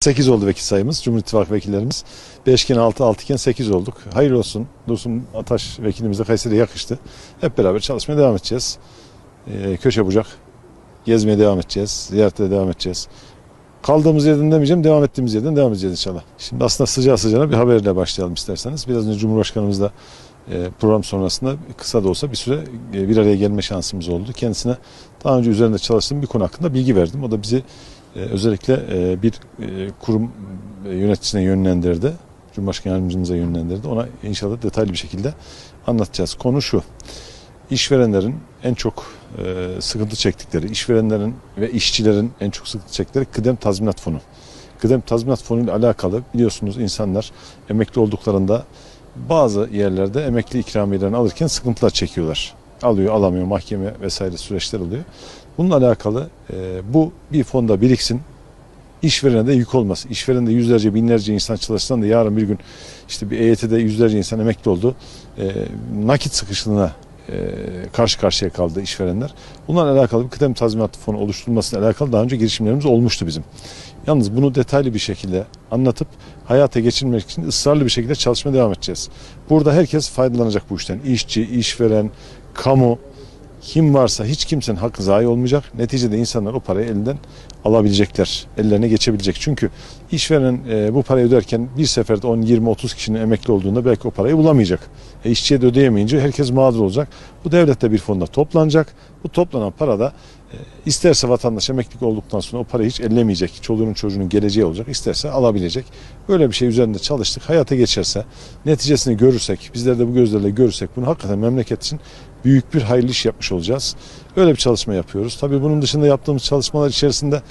8 oldu vekil sayımız. Cumhur İttifakı vekillerimiz. 5 iken 6, 6 iken 8 olduk. Hayırlı olsun. Dursun Ataş vekilimiz de Kayseri'ye yakıştı. Hep beraber çalışmaya devam edeceğiz. Ee, köşe bucak. Gezmeye devam edeceğiz. Ziyarete devam edeceğiz. Kaldığımız yerden demeyeceğim, devam ettiğimiz yerden devam edeceğiz inşallah. Şimdi aslında sıcağı sıcağına bir haberle başlayalım isterseniz. Biraz önce Cumhurbaşkanımız da e, program sonrasında kısa da olsa bir süre e, bir araya gelme şansımız oldu. Kendisine daha önce üzerinde çalıştığım bir konu hakkında bilgi verdim. O da bizi özellikle e, bir e, kurum e, yöneticisine yönlendirdi. Cumhurbaşkanı yardımcımıza yönlendirdi. Ona inşallah detaylı bir şekilde anlatacağız. Konu şu. İşverenlerin en çok e, sıkıntı çektikleri, işverenlerin ve işçilerin en çok sıkıntı çektikleri kıdem tazminat fonu. Kıdem tazminat fonu ile alakalı biliyorsunuz insanlar emekli olduklarında bazı yerlerde emekli ikramiyelerini alırken sıkıntılar çekiyorlar. Alıyor, alamıyor, mahkeme vesaire süreçler oluyor. Bununla alakalı e, bu bir fonda biriksin, işverene de yük olmasın. İşverende yüzlerce, binlerce insan çalışsan da yarın bir gün işte bir EYT'de yüzlerce insan emekli oldu. E, nakit sıkışlığına karşı karşıya kaldı işverenler. Bunlarla alakalı bir kıdem tazminat fonu oluşturulmasıyla alakalı daha önce girişimlerimiz olmuştu bizim. Yalnız bunu detaylı bir şekilde anlatıp hayata geçirmek için ısrarlı bir şekilde çalışmaya devam edeceğiz. Burada herkes faydalanacak bu işten. İşçi, işveren, kamu, kim varsa hiç kimsenin hakkı zayi olmayacak. Neticede insanlar o parayı elinden alabilecekler. Ellerine geçebilecek. Çünkü işveren e, bu parayı öderken bir seferde 10, 20, 30 kişinin emekli olduğunda belki o parayı bulamayacak. E, işçiye de ödeyemeyince herkes mağdur olacak. Bu devlette bir fonda toplanacak. Bu toplanan para da e, isterse vatandaş emeklilik olduktan sonra o parayı hiç ellemeyecek. Çoluğunun çocuğunun geleceği olacak. İsterse alabilecek. Böyle bir şey üzerinde çalıştık. Hayata geçerse neticesini görürsek, bizler de bu gözlerle görürsek bunu hakikaten memleket için büyük bir hayırlı iş yapmış olacağız. Öyle bir çalışma yapıyoruz. Tabii bunun dışında yaptığımız çalışmalar içerisinde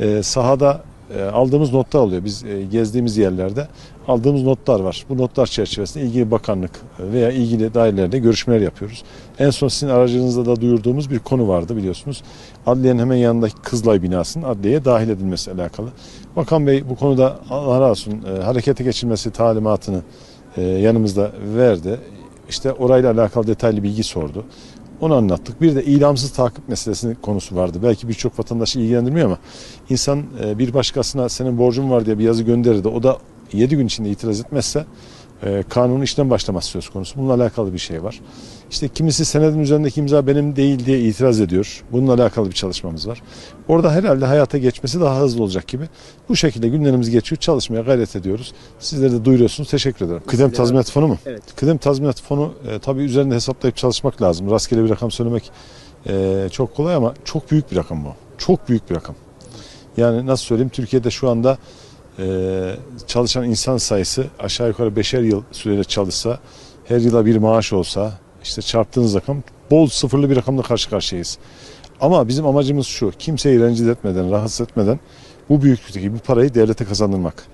e, sahada e, aldığımız notlar oluyor. Biz e, gezdiğimiz yerlerde aldığımız notlar var. Bu notlar çerçevesinde ilgili bakanlık veya ilgili dairelerle görüşmeler yapıyoruz. En son sizin aracınızda da duyurduğumuz bir konu vardı biliyorsunuz. Adliyenin hemen yanındaki Kızılay binasının adliyeye dahil edilmesi alakalı. Bakan Bey bu konuda Allah razı olsun e, harekete geçilmesi talimatını e, yanımızda verdi. İşte orayla alakalı detaylı bilgi sordu. Onu anlattık. Bir de ilamsız takip meselesinin konusu vardı. Belki birçok vatandaşı ilgilendirmiyor ama insan e, bir başkasına senin borcun var diye bir yazı gönderir de o da 7 gün içinde itiraz etmezse e, kanunun işten başlaması söz konusu. Bununla alakalı bir şey var. İşte kimisi senedin üzerindeki imza benim değil diye itiraz ediyor. Bununla alakalı bir çalışmamız var. Orada herhalde hayata geçmesi daha hızlı olacak gibi. Bu şekilde günlerimiz geçiyor. Çalışmaya gayret ediyoruz. Sizler de duyuruyorsunuz. Teşekkür ederim. Kıdem tazminat fonu mu? Evet. Kıdem tazminat fonu e, tabii üzerinde hesaplayıp çalışmak lazım. Rastgele bir rakam söylemek e, çok kolay ama çok büyük bir rakam bu. Çok büyük bir rakam. Yani nasıl söyleyeyim Türkiye'de şu anda e, çalışan insan sayısı aşağı yukarı beşer yıl süreyle çalışsa her yıla bir maaş olsa işte çarptığınız rakam bol sıfırlı bir rakamla karşı karşıyayız. Ama bizim amacımız şu kimseyi rencide etmeden rahatsız etmeden bu büyüklükteki bu parayı devlete kazandırmak.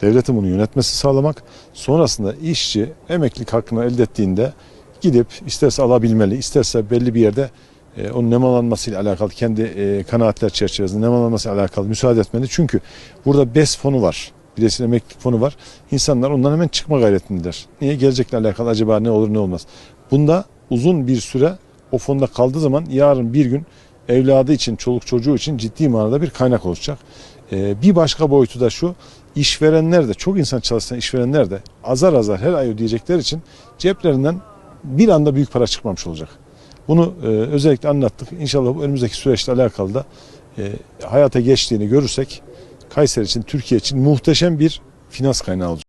Devletin bunu yönetmesi sağlamak. Sonrasında işçi emeklilik hakkını elde ettiğinde gidip isterse alabilmeli, isterse belli bir yerde e, onun nemalanmasıyla alakalı kendi e, kanaatler çerçevesinde nemalanmasıyla alakalı müsaade etmeli. Çünkü burada BES fonu var. Bireysel emeklilik fonu var. İnsanlar ondan hemen çıkma gayretindeler. Niye? Gelecekle alakalı acaba ne olur ne olmaz. Bunda uzun bir süre o fonda kaldığı zaman yarın bir gün evladı için, çoluk çocuğu için ciddi manada bir kaynak olacak. Ee, bir başka boyutu da şu, işverenler de, çok insan çalışan işverenler de azar azar her ay ödeyecekler için ceplerinden bir anda büyük para çıkmamış olacak. Bunu e, özellikle anlattık. İnşallah bu önümüzdeki süreçle alakalı da e, hayata geçtiğini görürsek Kayseri için, Türkiye için muhteşem bir finans kaynağı olacak.